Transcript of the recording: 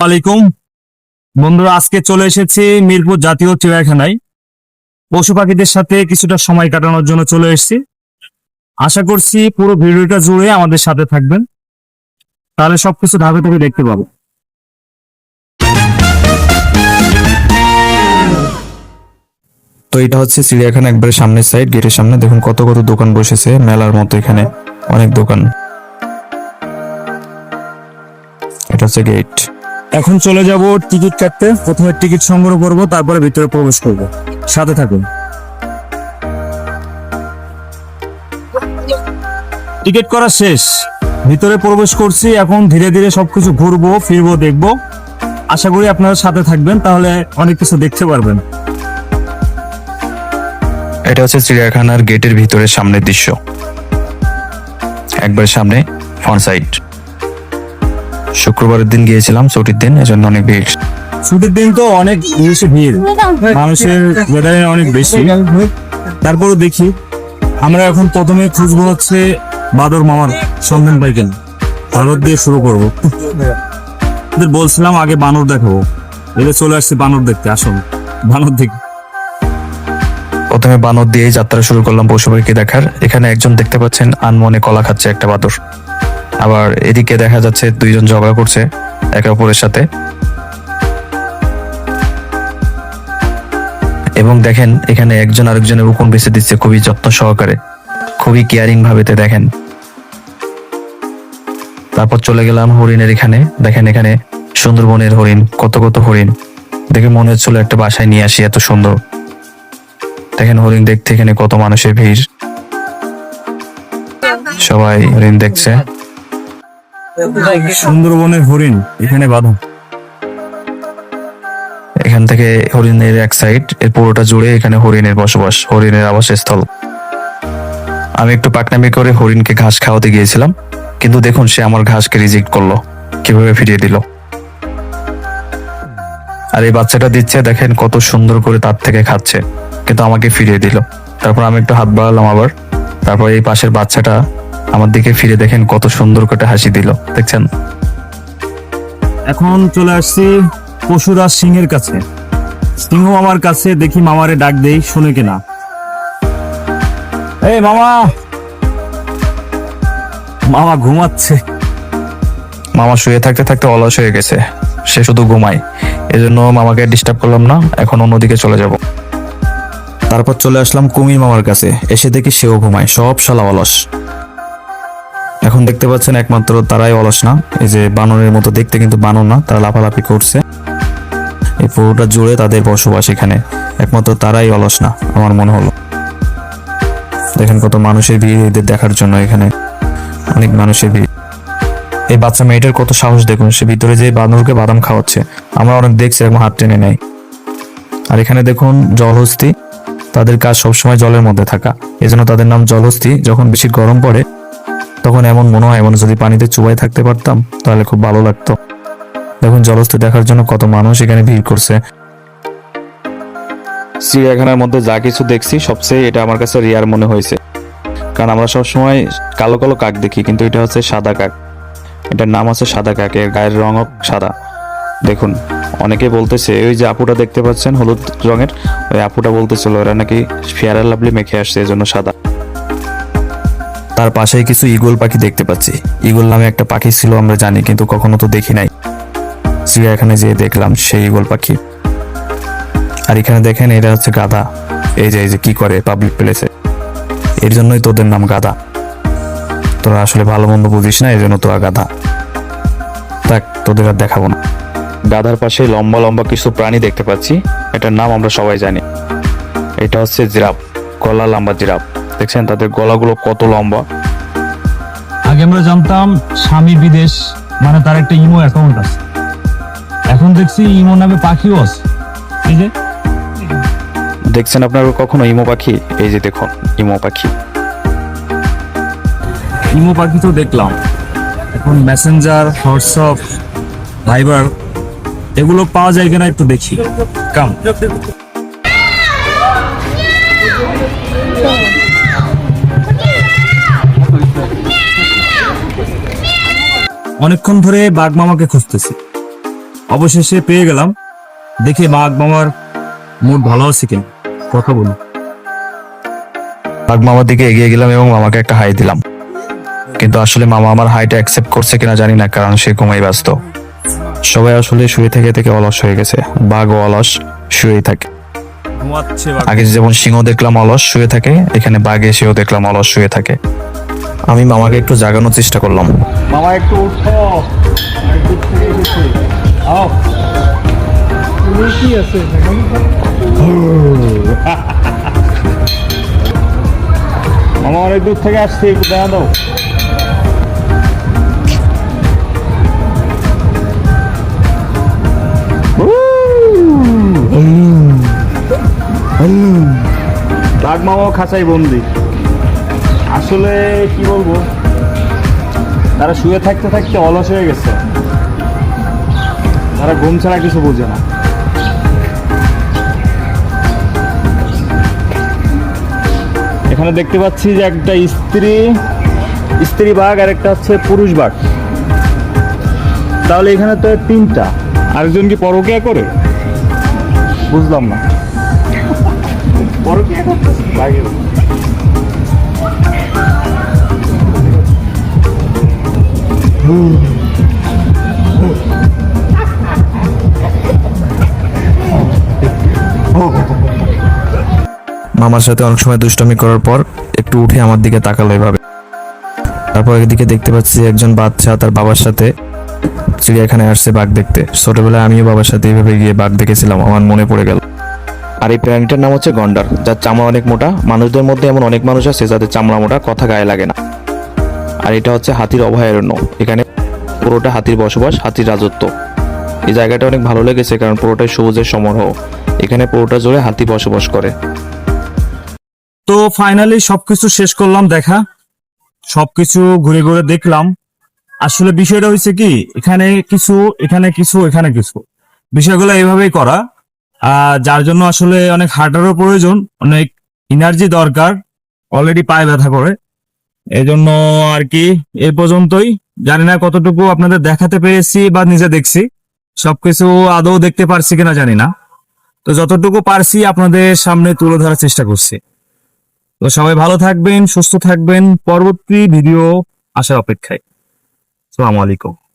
আলাইকুম। বন্ধুরা, আজকে চলে এসেছি মিরপুর জাতীয় চিড়িয়াখানায়। পশু পাখিদের সাথে কিছুটা সময় কাটানোর জন্য চলে এসেছি। আশা করছি পুরো ভিডিওটা জুড়ে আমাদের সাথে থাকবেন। তাহলে সবকিছু ধাপে ধাপে দেখতে পাবো। তো এটা হচ্ছে চিড়িয়াখানা একবারে সামনের সাইড গেটের সামনে। দেখুন কত কত দোকান বসেছে, মেলার মতো এখানে অনেক দোকান। এটা হচ্ছে গেট এখন চলে যাব টিকিট কাটতে। প্রথমে টিকিট সংগ্রহ করব, তারপরে ভিতরে প্রবেশ করব। সাথে থাকুন। টিকিট করা শেষ। ভিতরে প্রবেশ করছি, এখন ধীরে ধীরে সবকিছু ঘুরবো, ফিরবো, দেখব। আশা করি আপনারা সাথে থাকবেন, তাহলে অনেক কিছু দেখতে পারবেন। এটা হচ্ছে চিড়িয়াখানার গেটের ভিতরের সামনের দৃশ্য। একবার সামনে ফ্রন্ট সাইড শুক্রবারের দিন গিয়েছিলাম ছুটির দিন এজন্য অনেক ভিড়। ছুটির দিন তো অনেক বেশি ভিড়। মানুষের ওয়েদারে অনেক বেশি। তারপরও দেখি আমরা এখন প্রথমে খুঁজবো হচ্ছে বাদর মামার সন্ধান পাইকেন ভারত দিয়ে শুরু করব। বলছিলাম আগে বানর দেখাবো। এলে চলে আসছে বানর দেখতে আসুন। বানর দেখি। প্রথমে বানর দিয়ে যাত্রা শুরু করলাম পশু পাখি দেখার। এখানে একজন দেখতে পাচ্ছেন আনমনে কলা খাচ্ছে একটা বাদর। আবার এদিকে দেখা যাচ্ছে দুইজন ঝগড়া করছে একে অপরের সাথে। এবং দেখেন, এখানে একজন আরেকজনের উকুন বেছে দিচ্ছে খুবই যত্ন সহকারে, খুবই কেয়ারিং ভাবেতে দেখেন। তারপর চলে গেলাম হরিণের এখানে। দেখেন এখানে সুন্দরবনের হরিণ, কত কত হরিণ। দেখে মনে হচ্ছিল একটা বাসায় নিয়ে আসি, এত সুন্দর। দেখেন হরিণ দেখতে এখানে কত মানুষের ভিড়। সবাই হরিণ দেখছে। সুন্দরবনের হরিণ, এখানে বাঁধা। এখান থেকে হরিণের এক সাইড এর পুরোটা জুড়ে এখানে হরিণের বসবাস, হরিণের আবাসস্থল। আমি একটু পাকনামি করে হরিণকে ঘাস খাওয়াতে গিয়েছিলাম, কিন্তু দেখুন সে আমার ঘাসকে রিজেক্ট করল, কীভাবে ফিরিয়ে দিল। আর এই বাচ্চাটা দিচ্ছে, দেখেন কত সুন্দর করে তার থেকে খাচ্ছে, কিন্তু আমাকে ফিরিয়ে দিল। তারপর আমি একটু হাত বাড়ালাম আবার, তারপর এই পাশের বাচ্চাটা আমার দিকে ফিরে দেখেন কত সুন্দর করে হাসি দিল দেখছেন? এখন চলে আসছি পশুরাজ সিংহের কাছে। সিংহ আমার কাছে দেখি মামারে ডাক দেই শুনে কিনা। এই মামা! মামা ঘুমাচ্ছে। মামা শুয়ে থাকতে থাকতে অলস হয়ে গেছে সে শুধু ঘুমায়। এজন্য মামাকে ডিস্টার্ব করলাম না এখন অন্যদিকে চলে যাব। তারপর চলে আসলাম কুমির মামার কাছে এসে দেখি সেও ঘুমায় সব শালা অলস। এখন দেখতে পাচ্ছেন একমাত্র তারাই অলস না। এই যে বানরের মতো দেখতে কিন্তু বানর না, তারা লাফালাফি করছে। এই পুরোটা জুড়ে তাদের বসবাস এখানে। একমাত্র তারাই অলস না, আমার মনে হলো। দেখেন কত মানুষের ভিড় এদের দেখার জন্য এখানে। অনেক মানুষের ভিড়। এই বাচ্চা মেয়েটার কত সাহস দেখুন, সে ভিতরে যে বানরকে বাদাম খাওয়াচ্ছে। আমরা অনেক দেখছি এরকম হাত টেনে নেয়। আর এখানে দেখুন জলহস্তি, তাদের কাজ সবসময় জলের মধ্যে থাকা। এজন্য তাদের নাম জলহস্তি, যখন বেশি গরম পড়ে তখন এমন মনে হয়, এমন যদি পানিতে চুবাই থাকতে পারতাম, তাহলে খুব ভালো লাগতো। দেখুন জলহস্তি দেখার জন্য কত মানুষ এখানে ভিড় করছে। চিড়িয়াখানার মধ্যে যা কিছু দেখছি, সবচেয়ে এটা আমার কাছে রিয়ার মনে হয়েছে। কারণ আমরা সবসময় কালো কালো কাক দেখি, কিন্তু এটা হচ্ছে সাদা কাক। এটার নাম আছে সাদা কাক, এর গায়ের রঙও সাদা। দেখুন, অনেকে বলতেছে ওই যে আপুটা দেখতে পাচ্ছেন, হলুদ রঙের? ওই আপুটা বলতেছিল ওরা নাকি ফেয়ার লাভলি মেখে আসছে, এজন্য সাদা। তার পাশেই কিছু ইগল পাখি দেখতে পাচ্ছি। ইগল নামে একটা পাখি ছিল, আমরা জানি, কিন্তু কখনো তো দেখি নাই। চিড়িয়াখানে যেয়ে দেখলাম সেই ইগল পাখি। আর এখানে দেখেন, এটা হচ্ছে গাধা। এই যে এই যে, কি করে পাবলিক প্লেসে এর জন্যই তোদের নাম গাধা। তোরা আসলে ভালো মন্দ বুঝিস না, এই জন্য তোরা গাধা। দেখ তোদের আর দেখাবো না। গাধার পাশে লম্বা লম্বা কিছু প্রাণী দেখতে পাচ্ছি। এটার নাম আমরা সবাই জানি। এটা হচ্ছে জিরাফ গলা লম্বা জিরাফ। দেখছেন তাদের গলাগুলো কত লম্বা। আগে আমরা জানতাম স্বামী বিদেশ মানে তার একটা ইমো অ্যাকাউন্ট আছে। এখন দেখছি ইমো নামে পাখিও আছে। এই যে। দেখছেন আপনারা কখনো ইমো পাখি? এই যে দেখুন ইমো পাখি। ইমো পাখি তো দেখলাম। এখন মেসেঞ্জার হোয়াটসঅ্যাপ ভাইবার এগুলো পাওয়া যায় কিনা একটু দেখি। কাম অনেকক্ষণ ধরে বাঘ মামাকে খুঁজতেছি। অবশেষে পেয়ে গেলাম। দেখি বাঘ মামার মুড ভালো আছে কিনা। কথা বলি। বাঘ মামার দিকে এগিয়ে গেলাম এবং মামাকে একটা হাই দিলাম। কিন্তু আসলে মামা আমার হাইটা অ্যাকসেপ্ট করছে কিনা জানি না কারণ সে ঘুমাই ব্যস্ত। সবাই আসলে শুয়ে থেকে থেকে অলস হয়ে গেছে। বাঘ ও অলস শুয়েই থাকে। আগে যেমন সিংহ দেখলাম অলস শুয়ে থাকে। এখানে বাঘ এসেও দেখলাম অলস শুয়ে থাকে। আমি মামাকে একটু জাগানোর চেষ্টা করলাম। মামা একটু উঠো। কি আছে মামা অনেক দূর থেকে আসছি একটু দেখা দাও। বাঘ মামাও খাঁচাই বন্দি। আসলে কি বলব? তারা শুয়ে থাকতে থাকতে অলস হয়ে গেছে। তারা ঘুম ছাড়া কিছু বোঝে না। এখানে দেখতে পাচ্ছি যে একটা স্ত্রী স্ত্রী বাঘ আর একটা হচ্ছে পুরুষ বাঘ। তাহলে এখানে তো তিনটা। আরেকজন কি পরকিয়া করে? বুঝলাম না। পরকিয়া করতেছে? বাঘের মামার সাথে অনেক সময় দুষ্টমি করার পর একটু উঠে আমার দিকে তাকালো এভাবে। তারপর এদিকে দেখতে পাচ্ছি একজন বাচ্চা তার বাবার সাথে চিড়িয়াখানায় আসছে বাঘ দেখতে। ছোটবেলায় আমিও বাবার সাথে এইভাবে গিয়ে বাঘ দেখেছিলাম, আমার মনে পড়ে গেল। আর এই প্রাণীটার নাম হচ্ছে গন্ডার, যার চামড়া অনেক মোটা, মানুষদের মধ্যে এমন অনেক মানুষ আছে যাদের চামড়া মোটা, কথা গায়ে লাগে না। আর এটা হচ্ছে হাতির অভয়ারণ্য। এখানে পুরোটা হাতির বসবাস, হাতির রাজত্ব। এই জায়গাটা অনেক ভালো লেগেছে কারণ পুরোটাই সবুজের সমারোহ। এখানে পুরোটা জুড়ে হাতি বসবাস করে। তো ফাইনালি সবকিছু শেষ করলাম দেখা। সবকিছু ঘুরে ঘুরে দেখলাম। আসলে বিষয়টা হয়েছে কি, এখানে কিছু এখানে কিছু এখানে কিছু। বিষয়গুলো এইভাবেই করা। যার জন্য আসলে অনেক হার্টারও প্রয়োজন, অনেক এনার্জি দরকার। অলরেডি পায়ে ব্যথা করে। এই জন্য আর কি এ পর্যন্তই। জানি না কতটুকু আপনাদের দেখাতে পেরেছি বা নিজে দেখছি। সবকিছু আদৌ দেখতে পারছি কিনা জানি না। তো যতটুকু পারছি আপনাদের সামনে তুলে ধরার চেষ্টা করছি। তো সবাই ভালো থাকবেন, সুস্থ থাকবেন। পরবর্তী ভিডিও আসার অপেক্ষায়। আসসালামু আলাইকুম।